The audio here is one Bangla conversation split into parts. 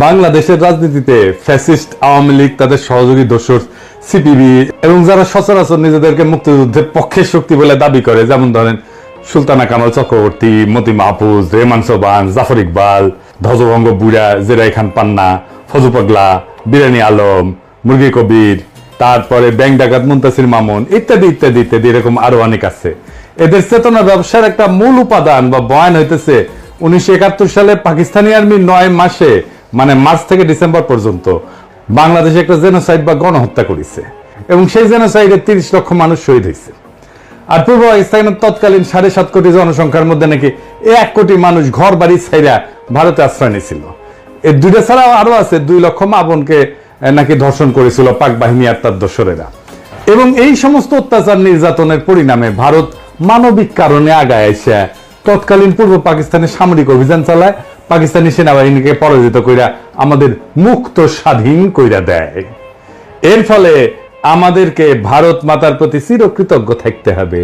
বাংলাদেশের রাজনীতিতে ফ্যাসিস্ট আওয়ামী লীগ, তাদের সহযোগী দোসর সিপিবি এবং যারা সচরাচর নিজেদেরকে মুক্তিযুদ্ধের পক্ষের শক্তি বলে দাবি করে, যেমন ধরেন সুলতানা কামাল চক্রবর্তী, মতি মাহফুজ রেমান সোবান জাফর ইকবাল, ধ্বজভঙ্গ বুড়া জেরাই খান পান্না, ফজু পাগলা, বিরানি আলম, মুরগি কবির, তারপরে ব্যাংক ডাকাত মুন্তাসির মামুন, ইত্যাদি ইত্যাদি ইত্যাদি, এরকম আরও অনেক আছে। এদের চেতনা ব্যবসার একটা মূল উপাদান বা বয়ান হইতেছে উনিশশো একাত্তর সালে পাকিস্তানি আর্মি নয় মাসে মানে মার্চ থেকে ডিসেম্বর পর্যন্ত বাংলাদেশে একটা জেনোসাইড বা গণহত্যা করেছে। এবং সেই জেনোসাইডে তিরিশ লক্ষ মানুষ শহীদ হয়েছে। আর পূর্ব পাকিস্তানের তৎকালীন সাড়ে সাত কোটি জনসংখ্যার মধ্যে নাকি এক কোটি মানুষ ঘর বাড়ি ছাইরা ভারতে আশ্রয় নিয়েছিল। এই দুইটা ছাড়াও আরও আছে, দুই লক্ষ মা বোনকে নাকি ধর্ষণ করেছিল পাক বাহিনী আর তার দোসরেরা। এবং এই সমস্ত অত্যাচার নির্যাতনের পরিণামে ভারত মানবিক কারণে আগায় এসে তৎকালীন পূর্ব পাকিস্তানে সামরিক অভিযান চালায়। পাকিস্তানি সেনাবাহিনীকে পরাজিত কইরা আমাদের মুক্ত স্বাধীন কইরা দেয়। এর ফলে আমাদেরকে ভারত মাতার প্রতি চিরকৃতজ্ঞ থাকতে হবে।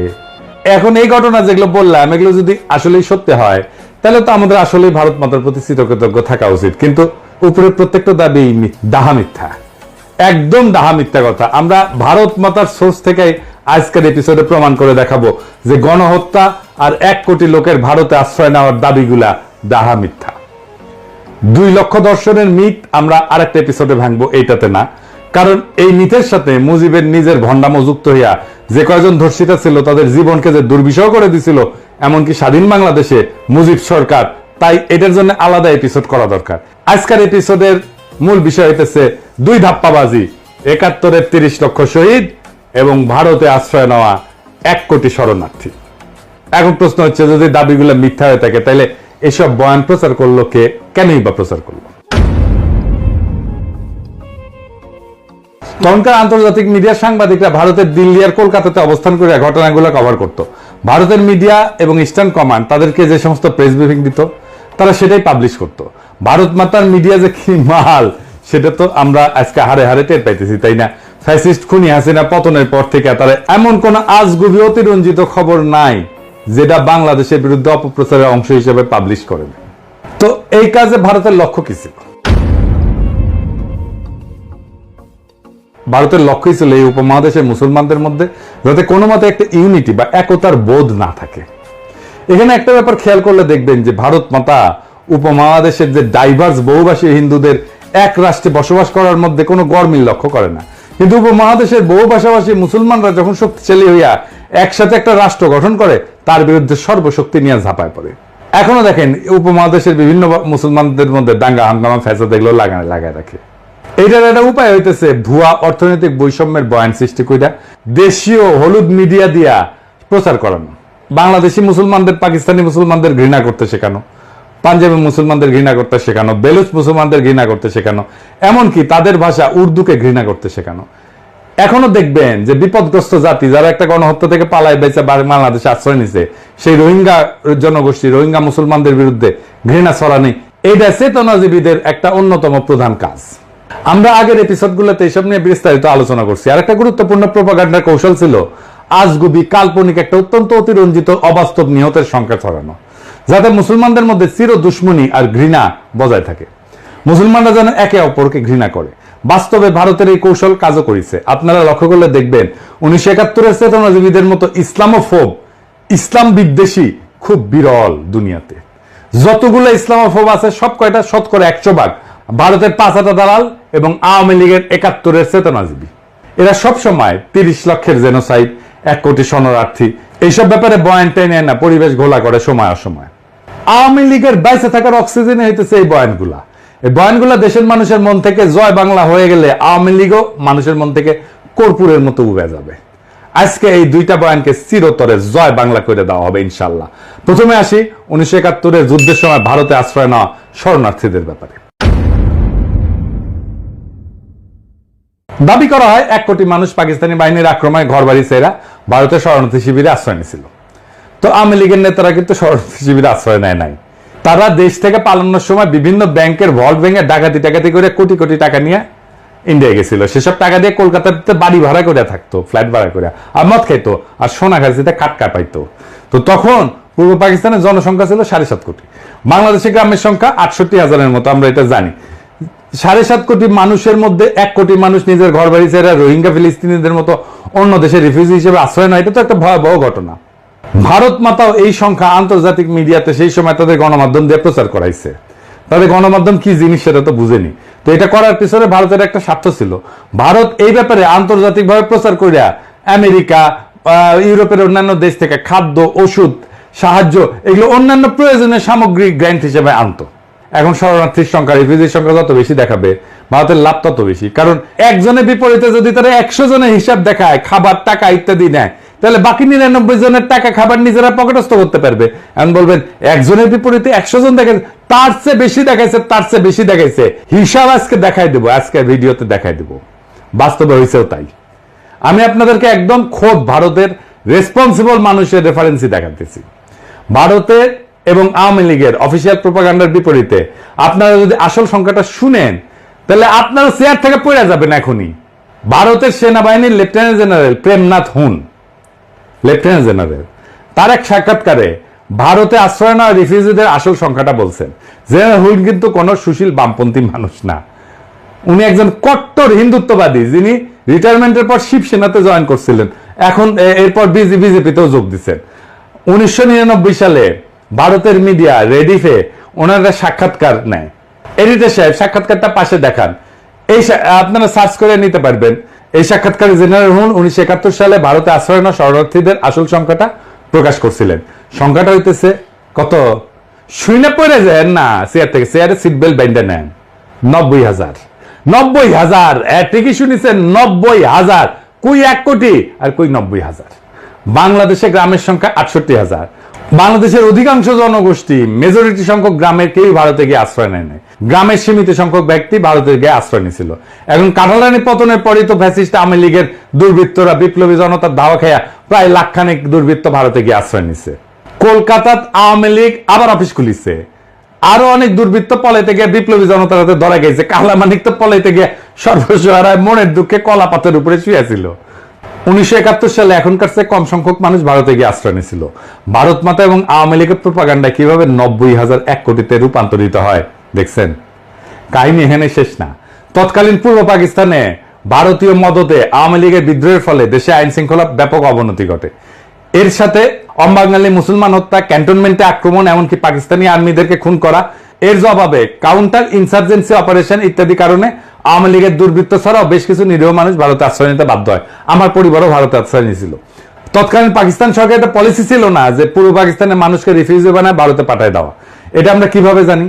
এখন এই ঘটনা যেগুলো বললাম, এগুলো যদি আসলেই সত্যি হয়, তাহলে তো আমাদের আসলেই ভারত মাতার প্রতি চিরকৃতজ্ঞ থাকা উচিত। কিন্তু উপরের প্রত্যেকটা দাবি ডাহা মিথ্যা। একদম দাহা মিথ্যা কথা। আমরা ভারত মাতার সোর্স থেকে আজকের এপিসোডে প্রমাণ করে দেখাবো যে গণহত্যা আর এক কোটি লোকের ভারতে আশ্রয় নেওয়ার দাবিগুলা দাহা মিথ্যা। দুই লক্ষ দর্শনের মিথ আমরা আরেকটা এপিসোডে ভাঙবো, এইটাতে না। কারণ এই মিথের সাথে মুজিবের নিজের ভণ্ডামো যুক্ত হইয়া যে কয়জন ধর্ষিতা ছিল, তাদের জীবনকে যে দুর্বিষহ করে দিছিল, এমনকি স্বাধীন বাংলাদেশে মুজিব সরকার, তাই এটার জন্য আলাদা এপিসোড করা দরকার। আজকের এপিসোডের মূল বিষয় হইতেছে দুই ধাপ্পাবাজি, একাত্তরের তিরিশ লক্ষ শহীদ এবং ভারতে আশ্রয় নেওয়া এক কোটি শরণার্থী। এখন প্রশ্ন হচ্ছে, যদি দাবিগুলো মিথ্যা হয়ে থাকে তাহলে এসব বয়ান প্রচার করল কে? কেনই বা প্রচার করল? তখনকার আন্তর্জাতিক মিডিয়ার সাংবাদিকরা ভারতের দিল্লি আর কলকাতাতে অবস্থান করে ঘটনাগুলো কভার করত। ভারতের মিডিয়া এবং ইস্টার্ন কমান্ড তাদেরকে যে সমস্ত প্রেস ব্রিফিং দিত, তারা সেটাই পাবলিশ করত। ভারত মাতার মিডিয়া যে কি মাল, সেটা তো আমরা আজকে হারে হারে টের পাইতেছি, তাই না? ফ্যাসিস্ট খুনি হাসিনা পতনের পর থেকে তারা এমন কোন আজগুবি অতিরঞ্জিত খবর নাই। যেটা বাংলাদেশের বিরুদ্ধে অপপ্রচারের অংশ হিসেবে পাবলিশ করেন তো এই কাজে ভারতের লক্ষ্য কি ছিল? ভারতের লক্ষ্যই ছিল এই উপমহাদেশের মুসলমানদের মধ্যে যাতে কোনো মতে একটা ইউনিটি বা একতার বোধ না থাকে। এখানে একটা ব্যাপার খেয়াল করলে দেখবেন যে ভারত মাতা উপমহাদেশের যে ডাইভার্স বহুভাষী হিন্দুদের এক রাষ্ট্রে বসবাস করার মধ্যে কোনো গরমিল লক্ষ্য করে না। কিন্তু উপমহাদেশের বহু ভাষাভাষী মুসলমানরা যখন শক্তিশালী হইয়া একসাথে একটা রাষ্ট্র গঠন করে, তার বিরুদ্ধে সর্বশক্তি নিয়ে ঝাঁপায় পড়ে। এখনও দেখেন উপমহাদেশের বিভিন্ন মুসলমানদের মধ্যে দাঙ্গা, হাঙ্গামা, ফ্যাসাদ এগুলো লাগায় লাগায় রাখে। এইটার একটা উপায় হইতেছে, ভুয়া অর্থনৈতিক বৈষম্যের বয়ান সৃষ্টি কইরা দেশীয় হলুদ মিডিয়া দিয়া প্রচার করানো। বাংলাদেশি মুসলমানদের, পাকিস্তানি মুসলমানদের ঘৃণা করতে শেখানো। পাঞ্জাবি মুসলমানদের ঘৃণা করতে শেখানো। বেলুচ মুসলমানদের ঘৃণা করতে শেখানো। এমনকি তাদের ভাষা উর্দুকে ঘৃণা করতে শেখানো। এখনও দেখবেন যে বিপদগ্রস্ত জাতি যারা একটা গণহত্যা থেকে পালায় বেঁচে বাংলাদেশে আশ্রয় নিছে, সেই রোহিঙ্গা জনগোষ্ঠী, রোহিঙ্গা মুসলমানদের বিরুদ্ধে ঘৃণা ছড়ানি, এইটা চেতনাজীবীদের একটা অন্যতম প্রধান কাজ। আমরা আগের এপিসোডগুলোতে এইসব নিয়ে বিস্তারিত আলোচনা করছি। আর একটা গুরুত্বপূর্ণ প্রোপাগান্ডার কৌশল ছিল, আজগুবি কাল্পনিক একটা অত্যন্ত অতিরঞ্জিত, অবাস্তব নিহতের সংখ্যা ছড়ানো, যাতে মুসলমানদের মধ্যে চির দুশ্মনী আর ঘৃণা বজায় থাকে। মুসলমানরা যেন একে অপরকে ঘৃণা করে। বাস্তবে ভারতের এই কৌশল কাজও করেছে। আপনারা লক্ষ্য করলে দেখবেন, উনিশশো একাত্তরের চেতনাজীবীদের মতো ইসলামোফোব ইসলাম বিদ্বেষী খুব বিরল দুনিয়াতে। যতগুলো ইসলামোফোব আছে, সব কয়টা শতকরা একশো ভাগ ভারতের পাঁচাটা দালাল এবং আওয়ামী লীগের একাত্তরের চেতনাজীবী। এরা সব সময় তিরিশ লক্ষের জেনোসাইড, এক কোটি শরণার্থী, এইসব ব্যাপারে বয়ান টেনে না, পরিবেশ ঘোলা করে সময় অসময়। আওয়ামী লীগের বাইসে থাকার অক্সিজেনে হইতেছে এই বয়ানগুলা। এই বয়ানগুলা দেশের মানুষের মন থেকে জয় বাংলা হয়ে গেলে আওয়ামী লীগও মানুষের মন থেকে কর্পূরের মতো উবে যাবে। আজকে এই দুইটা বয়ানকে চিরতরে জয় বাংলা করে দেওয়া হবে ইনশাল্লাহ প্রথমে আসি উনিশশো একাত্তরের যুদ্ধের সময় ভারতে আশ্রয় নেওয়া শরণার্থীদের ব্যাপারে। দাবি করা হয় এক কোটি মানুষ পাকিস্তানি বাহিনীর আক্রমণে ঘর বাড়ি সেরা ভারতের শরণার্থী শিবিরে আশ্রয় নিয়েছিল। তো আওয়ামী লীগের নেতারা কিন্তু শরণার্থী শিবিরে আশ্রয় নেয় নাই। তারা দেশ থেকে পালানোর সময় বিভিন্ন ব্যাংকের ভল্ট ভেঙে ডাকাতি টাকাতি করে কোটি কোটি টাকা নিয়ে ইন্ডিয়া গেছিল। সেসব টাকা দিয়ে কলকাতাতে বাড়ি ভাড়া করে থাকতো ফ্ল্যাট ভাড়া করে। আর মদ খাইতো, আর সোনা খাইতে খাটকা পাইতো তো তখন পূর্ব পাকিস্তানের জনসংখ্যা ছিল সাড়ে সাত কোটি। বাংলাদেশের গ্রামের সংখ্যা আটষট্টি হাজারের মতো, আমরা এটা জানি। সাড়ে সাত কোটি মানুষের মধ্যে এক কোটি মানুষ নিজের ঘর বাড়ি ছেড়ে রোহিঙ্গা ফিলিস্তিনিদের মতো অন্য দেশে রিফিউজি হিসেবে আশ্রয় নেয়, এটা তো একটা ভয়াবহ ঘটনা। ভারত মাতাও এই সংখ্যা আন্তর্জাতিক মিডিয়াতে সেই সময় তাদের গণমাধ্যম দিয়ে প্রচার করাইছে। তাদের গণমাধ্যম কি জিনিস সেটা তো বুঝেনি। তো এটা করার পিছনে ভারতের একটা স্বার্থ ছিল। ভারত এই ব্যাপারে আন্তর্জাতিকভাবে প্রচার করিয়া আমেরিকা ইউরোপের অন্যান্য দেশ থেকে খাদ্য, ওষুধ, সাহায্য এগুলো অন্যান্য প্রয়োজনীয় সামগ্রী গ্র্যান্ট হিসেবে আনতো। এখন শরণার্থীর সংখ্যা রিফিউজির সংখ্যা যত বেশি দেখাবে, ভারতের লাভ তত বেশি। কারণ একজনের বিপরীতে যদি তারা একশো জনের হিসাব দেখায়, খাবার, টাকা ইত্যাদি নেয় তাহলে বাকি নিরানব্বই জনের টাকা খাবার নিজেরা পকেটস্থ করতে পারবে। এখন বলবেন, একজনের বিপরীতে একশো জন দেখে তার চেয়ে বেশি দেখাইছে, তার চেয়ে বেশি দেখাইছে। হিসাব আজকে দেখাই দেবো আজকে ভিডিওতে দেখাই দেবো। বাস্তবে হয়েছেও তাই। আমি আপনাদেরকে একদম খোদ ভারতের রেসপন্সিবল মানুষের রেফারেন্সই দেখাতেছি। ভারতের এবং আওয়ামী লীগের অফিসিয়াল প্রোপাগান্ডার বিপরীতে আপনারা যদি আসল সংখ্যাটা শুনেন, তাহলে আপনারা চেয়ার থেকে পড়ে যাবেন এখনই। ভারতের সেনাবাহিনীর lieutenant general Premnath Hoon. Lieutenant general. তার এক সাক্ষাৎকারে ভারতে আশ্রয় নেওয়া রিফিউজিদের আসল সংখ্যাটা বলছেন। জেনারেল হুন কিন্তু কোনো সুশীল বামপন্থী মানুষ না। উনি একজন কট্টর হিন্দুত্ববাদী, যিনি রিটায়ারমেন্টের পর শিবসেনাতে জয়েন করছিলেন। এখন এরপর বিজেপিতেও যোগ দিচ্ছেন। উনিশশো নিরানব্বই সালে ভারতের মিডিয়া রেডিফে ওনারা সাক্ষাৎকার নেয়। এডিটর সাহেব সাক্ষাৎকারটা পাশে দেখান। এই আপনারা সার্চ করে নিতে পারবেন। এই সাক্ষাৎকারে জেনারেল হুন উনিশশো একাত্তর সালে ভারতে আশ্রয় নেওয়া শরণার্থীদের আসল সংখ্যাটা প্রকাশ করছিলেন। সংখ্যাটা হইতেছে কত? শুইনা পড়ে যায় না, চেয়ার থেকে। চেয়ারে সিট বেল্ট বেঁধে নেন। নব্বই হাজার। নব্বই হাজার। ঠিকই শুনেছেন, নব্বই হাজার। কুই এক কোটি আর কুই নব্বই হাজার? বাংলাদেশে গ্রামের সংখ্যা আটষট্টি হাজার। বাংলাদেশের অধিকাংশ জনগোষ্ঠী মেজরিটি সংখ্যক গ্রামের কেউ ভারতে গিয়ে আশ্রয় নেয় নাই। গ্রামের সীমিত সংখ্যক ব্যক্তি ভারতে গিয়ে আশ্রয় নিয়েছিল। এখন কাটালানি পতনের পরই তো ফ্যাসিস্ট আওয়ামী লীগের দুর্বৃত্তরা বিপ্লবী জনতার দাওয়া খেয়া প্রায় লাখখানেক দুর্বৃত্ত ভারতে গিয়ে আশ্রয় নিছে কলকাতাত আওয়ামী লীগ আবার অফিস খুলিছে। আরও অনেক দুর্বৃত্ত পলাইতে গিয়ে বিপ্লবী জনতার হাতে ধরা গেছে। কালামানিক তো পলাইতে গিয়ে সর্বসহারায় মনের দুঃখে কলা পাতের উপরে শুয়েছিল। উনিশশো একাত্তর সালে এখনকার চেয়ে কম সংখ্যক মানুষ ভারতে গিয়ে আশ্রয় নিয়েছিল। ভারত মাতা এবং আওয়ামী লীগের প্রপাগান্ডা কীভাবে নব্বই হাজার এক কোটিতে রূপান্তরিত হয়? দেখছেন? কাহিনী এখানে শেষ না। তৎকালীন পূর্ব পাকিস্তানে ভারতীয় মদতে আওয়ামী লীগের বিদ্রোহের ফলে দেশে আইন শৃঙ্খলা ব্যাপক অবনতি ঘটে। এর সাথে অম্বাঙ্গালী মুসলমান হত্যা, ক্যান্টনমেন্টে আক্রমণ, এমনকি পাকিস্তানি আর্মিদেরকে খুন করা, এর জবাবে কাউন্টার ইনসার্জেন্সি অপারেশন ইত্যাদি কারণে আওয়ামী লীগের দুর্বৃত্ত ছাড়াও বেশ কিছু নিরীহ মানুষ ভারতে আশ্রয় নিতে বাধ্য হয়। আমার পরিবারও ভারতে আশ্রয় নিয়েছিল। তৎকালীন পাকিস্তান সরকার একটা পলিসি ছিল না যে পূর্ব পাকিস্তানের মানুষকে রিফিউজি বানায় ভারতে পাঠায় দেওয়া। এটা আমরা কীভাবে জানি?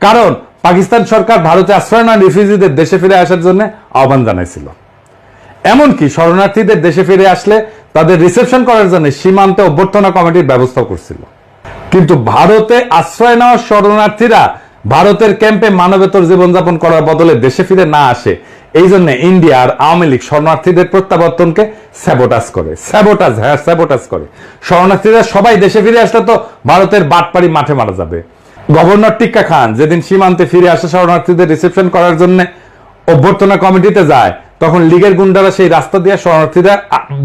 কারণ পাকিস্তান সরকার ভারতে আশ্রয় নেওয়া রিফিউজিদের দেশে ফিরে আসার জন্য আহ্বান জানাইছিল। এমনকি শরণার্থীদের দেশে ফিরে আসলে তাদের রিসেপশন করার জন্য সীমান্তে অভ্যর্থনা কমিটির ব্যবস্থা করছিল। কিন্তু ভারতে আশ্রয় নেওয়া শরণার্থীরা ভারতের ক্যাম্পে মানবেতর জীবনযাপন করার বদলে দেশে ফিরে না আসে, এই জন্য ইন্ডিয়া আর আওয়ামী লীগ শরণার্থীদের প্রত্যাবর্তনকে স্যাবোটাস করে স্যাবোটাস হ্যাঁ স্যাবোটাস করে। শরণার্থীরা সবাই দেশে ফিরে আসলে তো ভারতের বাটপাড়ি মাঠে মারা যাবে। গভর্নর টিক্কা খান যেদিন সীমান্তে ফিরে আসা শরণার্থীদের রিসেপশন করার জন্য অভ্যর্থনা কমিটিতে যায়, তখন লীগের গুন্ডারা সেই রাস্তা দিয়ে শরণার্থীরা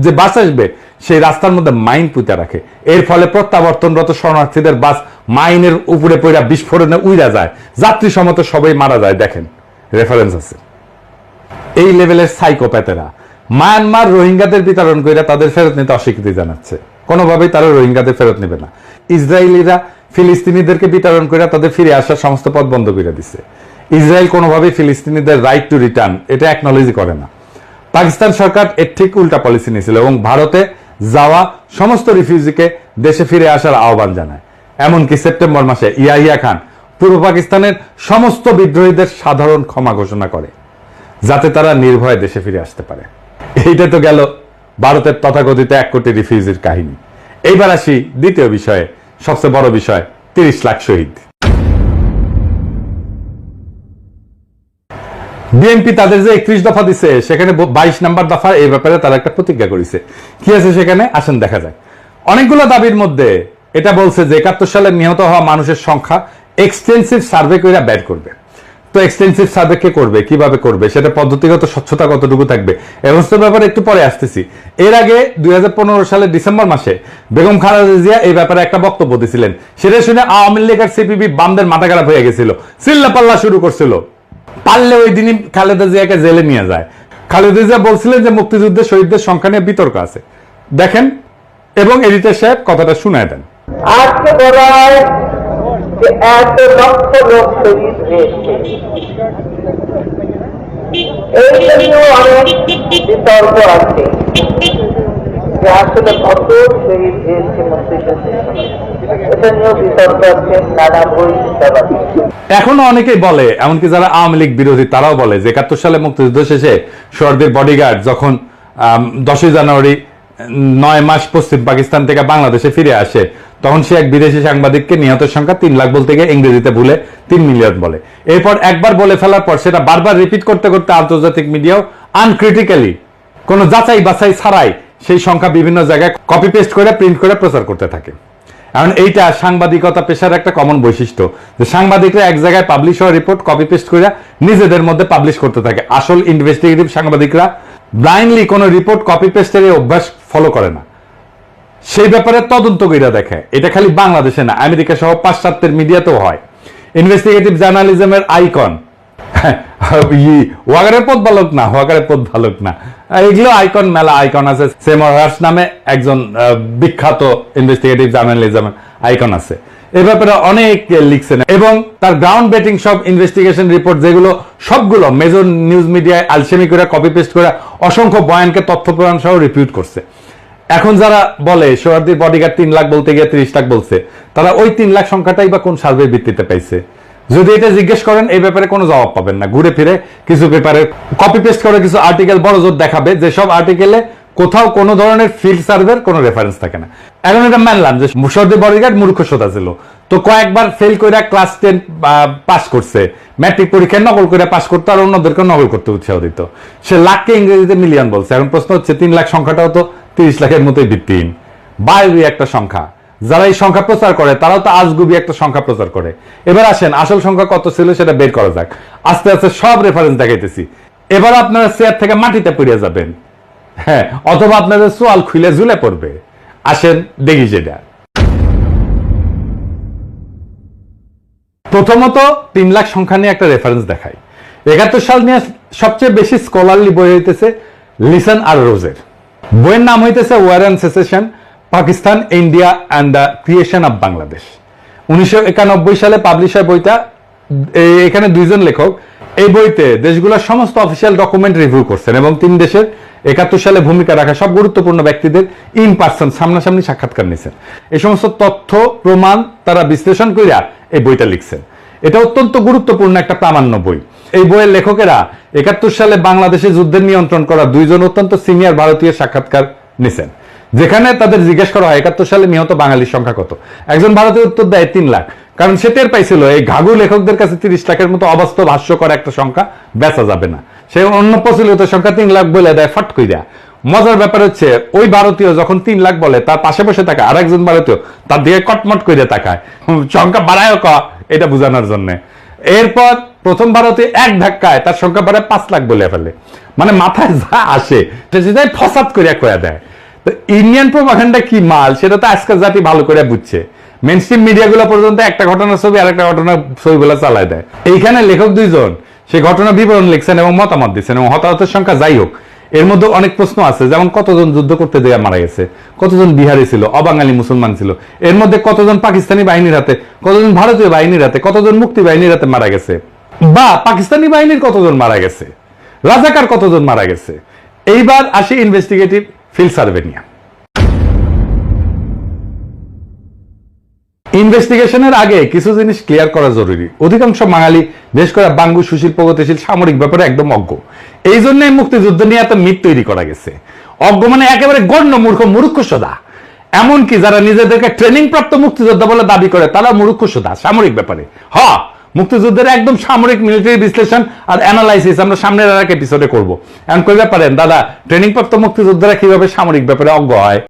যে বাস আসবে, সেই রাস্তার মধ্যে মাইন পুঁতে রাখে। এর ফলে প্রত্যাবর্তনরত শরণার্থীদের বাস মাইনের উপরে পড়া বিস্ফোরণে উইরা যায়। যাত্রী সমত সবাই মারা যায়, দেখেন। রেফারেন্স আছে। এই লেভেলের সাইকোপ্যাথেরা মায়ানমার রোহিঙ্গাদের বিতরণ করে তাদের ফেরত নিতে অস্বীকৃতি জানাচ্ছে। কোনোভাবেই তারা রোহিঙ্গাদের ফেরত নেবে না। ইসরায়েলিরা ফিলিস্তিনিদেরকে বিতরণ করে তাদের ফিরে আসার সমস্ত পথ বন্ধ করে দিছে। ইসরায়েল কোনোভাবেই ফিলিস্তিনিদের রাইট টু রিটার্ন এটা একনলেজই করে না। পাকিস্তান সরকার এর ঠিক উল্টা পলিসি নিয়েছিল এবং ভারতে যাওয়া সমস্ত রিফিউজিকে দেশে ফিরে আসার আহ্বান জানায়। এমনকি সেপ্টেম্বর মাসে ইয়াহিয়া খান পূর্ব পাকিস্তানের সমস্ত বিদ্রোহীদের সাধারণ ক্ষমা ঘোষণা করে, যাতে তারা নির্ভয়ে দেশে ফিরে আসতে পারে। এইটা তো গেল ভারতের তথাকথিত এক কোটি রিফিউজির কাহিনী। এইবার আসি দ্বিতীয় বিষয়ে। সবচেয়ে বড় বিষয়, তিরিশ লাখ শহীদ। বিএনপি তাদের যে একত্রিশ দফা দিছে, সেখানে বাইশ নাম্বার দফা, এই ব্যাপারে তারা একটা প্রতিজ্ঞা করেছে। কি আছে সেখানে? আসেন, দেখা যায় অনেকগুলো দাবির মধ্যে এটা বলছে যে একাত্তর সালে নিহত হওয়া মানুষের সংখ্যা এক্সটেন্সিভ সার্ভে করে বের করবে। তো এক্সটেন্সিভ সার্ভে কে করবে, কীভাবে করবে? সেটা পদ্ধতিগত স্বচ্ছতা কতটুকু থাকবে? এমস্ত ব্যাপারে একটু পরে আসতেছি। এর আগে দুই সালের ডিসেম্বর মাসে বেগম খালেদা জিয়া এই ব্যাপারে একটা বক্তব্য দিয়েছিলেন সেটা শুনে আওয়ামী লীগ আর সিপিবি বামদের মাথা খারাপ হয়ে গেছিল। চিল্লাপাল্লা শুরু করছিল। পারলে ওই দিনই খালেদা জিয়াকে জেলে নিয়ে যায়। খালেদা জিয়া বলছিলেন যে মুক্তিযুদ্ধের শহীদদের সংখ্যা নিয়ে বিতর্ক আছে। দেখেন, এবং এডিটর সাহেব কথাটা শুনায় দেন। আজকে যে এত লক্ষ লোক শহীদ হয়েছে। এইটা নিয়েও অনেক বিতর্ক আছে যে আসলে কত হয়েছে এখনও অনেকেই বলে, এমনকি যারা আওয়ামী লীগ বিরোধী, তারাও বলে যে একাত্তর সালে মুক্তিযুদ্ধ শেষে সোহরদের বডিগার্ড যখন দশই জানুয়ারি নয় মাস পশ্চিম পাকিস্তান থেকে বাংলাদেশে ফিরে আসে তখন সে এক বিদেশি সাংবাদিককে নিহতের সংখ্যা তিন লাখ বলতে গিয়ে ইংরেজিতে ভুলে তিন মিলিয়ন বলে। এরপর একবার বলে ফেলার পর সেটা বারবার রিপিট করতে করতে আন্তর্জাতিক মিডিয়াও আনক্রিটিক্যালি কোনো যাচাই বাছাই ছাড়াই সেই সংখ্যা বিভিন্ন জায়গায় কপি পেস্ট করে প্রিন্ট করে প্রচার করতে থাকে। এখন এইটা সাংবাদিকতা পেশার একটা কমন বৈশিষ্ট্য, যে সাংবাদিকরা এক জায়গায় পাবলিশ হওয়া রিপোর্ট কপি পেস্ট করে নিজেদের মধ্যে পাবলিশ করতে থাকে। আসল ইনভেস্টিগেটিভ সাংবাদিকরা ব্লাইন্ডলি কোনো রিপোর্ট কপি পেস্টের এই অভ্যাস ফলো করে না। সেই ব্যাপারে তদন্ত কইরা দেখে। এটা খালি বাংলাদেশে না আমেরিকা সহ পাশ্চাত্যের মিডিয়াতেও হয়। ইনভেস্টিগেটিভ জার্নালিজমের আইকন ওয়াগারের পথ না, ওয়াগারের পথ না। এগুলো আইকন মেলা আইকন আছে। সেমর হার্স নামে একজন বিখ্যাত ইনভেস্টিগেটিভ জার্নালিজমের আইকন আছে। এ ব্যাপারে অনেক লিখছেন। এবং তার গ্রাউন্ড বেটিং সব ইনভেস্টিগেশন রিপোর্ট যেগুলো, সবগুলো মেজর নিউজ মিডিয়ায় আলসেমি করে কপি পেস্ট করে, অসংখ্য বয়ানকে তথ্য প্রমাণ সহ রিপিউট করছে। এখন যারা বলে সোহার্দির বডিগার্ড তিন লাখ বলতে গিয়ে ত্রিশ লাখ বলছে, তারা ওই তিন লাখ সংখ্যাটাই বা কোন সার্ভে ভিত্তিতে পাইছে? যদি এটা জিজ্ঞেস করেন, এই ব্যাপারে কোনো জবাব পাবেন না। ঘুরে ফিরে কিছু পেপারে কপি পেস্ট করে কিছু আর্টিকেল বড় জোর দেখাবে যেসব আর্টিকেলে কোথাও কোনো ধরনের ফিল্ড সার্ভের কোনো রেফারেন্স থাকে না। এখন এটা মানলাম যে মুশারদি বডিগার্ড মূর্খ সোতা ছিল। তো কয়েকবার ফেল করে ক্লাস টেন পাস করছে। ম্যাট্রিক পরীক্ষায় নকল করে পাস করতো আর অন্যদেরকে নকল করতে উৎসাহ দিত। সে লাখকে ইংরেজিতে মিলিয়ন বলছে। এখন প্রশ্ন হচ্ছে, তিন লাখ সংখ্যাটাও তো তিরিশ লাখের মতোই ভিত্তিহীন। বাইরে একটা সংখ্যা। যারা এই সংখ্যা প্রচার করে, তারাও তো আজগুবি একটা সংখ্যা প্রচার করে। এবার আসেন, আসল সংখ্যা কত ছিল সেটা বের করা যাক। আস্তে আস্তে সব রেফারেন্স দেখাইতেছি। এবার আপনারা চেয়ার থেকে মাটিতে পড়ে যাবেন। হ্যাঁ অথবা আপনাদের সোয়াল খুলে ঝুলে পড়বে। আসেন, দেখি সেটা। প্রথমত তিন লাখ সংখ্যা নিয়ে একটা রেফারেন্স দেখাই। একাত্তর সাল নিয়ে সবচেয়ে বেশি স্কলারলি বই হইতেছে লিসন আর রোজের। বইয়ের নাম হইতেছে war and secession, Pakistan, India and the creation of Bangladesh. উনিশশো একানব্বই সালে পাবলিশ হয় বইটা। এখানে দুইজন লেখক। এই বইতে দেশগুলোর সমস্ত অফিসিয়াল ডকুমেন্ট রিভিউ করছেন এবং তিন দেশের একাত্তর সালে ভূমিকা রাখা সব গুরুত্বপূর্ণ ব্যক্তিদের ইন পার্সন সামনাসামনি সাক্ষাৎকার নিয়েছেন। এই সমস্ত তথ্য, প্রমাণ তারা বিশ্লেষণ করিয়া এই বইটা লিখছেন। এটা অত্যন্ত গুরুত্বপূর্ণ একটা প্রামাণ্য বই। এই বইয়ের লেখকেরা একাত্তর সালে বাংলাদেশে যুদ্ধের নিয়ন্ত্রণ করা দুইজন অত্যন্ত সিনিয়র ভারতীয় সাক্ষাৎকার নিছেন, যেখানে তাদের জিজ্ঞেস করা হয়, একাত্তর সালে নিহত বাঙালির সংখ্যা কত? একজন ভারতীয় উত্তর দেয় তিন লাখ। কারণ সে টের পাইছিল, এই ঘাঘু লেখকদের কাছে তিরিশ লাখের মতো অবাস্তব, হাস্যকর একটা সংখ্যা বেচা যাবে না। সে অন্য প্রচলিত সংখ্যা তিন লাখ বলে দেয়, ফট কইরা। মজার ব্যাপার হচ্ছে, ওই ভারতীয় যখন তিন লাখ বলে, তার পাশে বসে থাকা আর একজন ভারতীয় তার দিকে কটমট করে তাকায়। সংখ্যা বাড়ায় এটা বোঝানোর জন্য। এরপর প্রথম ভারতে এক ধাক্কায় তার সংখ্যা বাড়ায় পাঁচ লাখ বলে ফেলে। মানে মাথায় যা আসে ফসাদ করিয়া কয়া দেয়। তো ইন্ডিয়ান প্রোপাগান্ডা কি মাল, সেটা তো আজকাল জাতি ভালো করে বুঝছে। মেন স্ট্রিম মিডিয়াগুলো পর্যন্ত একটা ঘটনার ছবি আর একটা ঘটনার ছবিগুলো চালায় দেয়। এইখানে লেখক দুইজন সেই ঘটনা বিবরণ লিখছেন এবং মতামত দিচ্ছেন এবং হতাহতের সংখ্যা যাই হোক এর মধ্যে অনেক প্রশ্ন আছে, যেমন কতজন যুদ্ধ করতে দেয়া মারা গেছে, কতজন বিহারি ছিল, অবাঙালি মুসলমান ছিল, এর মধ্যে কতজন পাকিস্তানি বাহিনীর হাতে, কতজন ভারতীয় বাহিনীর হাতে, কতজন মুক্তি বাহিনীর হাতে মারা গেছে, বা পাকিস্তানি বাহিনীর কতজন মারা গেছে, রাজাকার কতজন মারা গেছে, এইবার আসি ইনভেস্টিগেটিভ ফিল সার্ভে নিয়ে। ইনভেস্টিগেশনের আগে কিছু জিনিস ক্লিয়ার করা জরুরি। অধিকাংশ বাঙালি বিশেষ করে বাঙ্গু, সুশীল, প্রগতিশীল, সামরিক ব্যাপারে একদম অজ্ঞ। এই জন্যই মুক্তিযুদ্ধ নিয়ে এত মিথ তৈরি করা গেছে। অজ্ঞ মানে একেবারে গণ্য মূর্খ মূর্খ সদা। এমনকি যারা নিজেদেরকে ট্রেনিং প্রাপ্ত মুক্তিযোদ্ধা বলে দাবি করে, তারা মূর্খ সদা, সামরিক ব্যাপারে। হ, মুক্তিযুদ্ধের একদম সামরিক মিলিটারি বিশ্লেষণ আর অ্যানালাইসিস আমরা সামনের আর এক এপিসোডে করব। এমন কই ব্যাপারেন দাদা ট্রেনিং প্রাপ্ত মুক্তিযোদ্ধারা কীভাবে সামরিক ব্যাপারে অজ্ঞ হয়?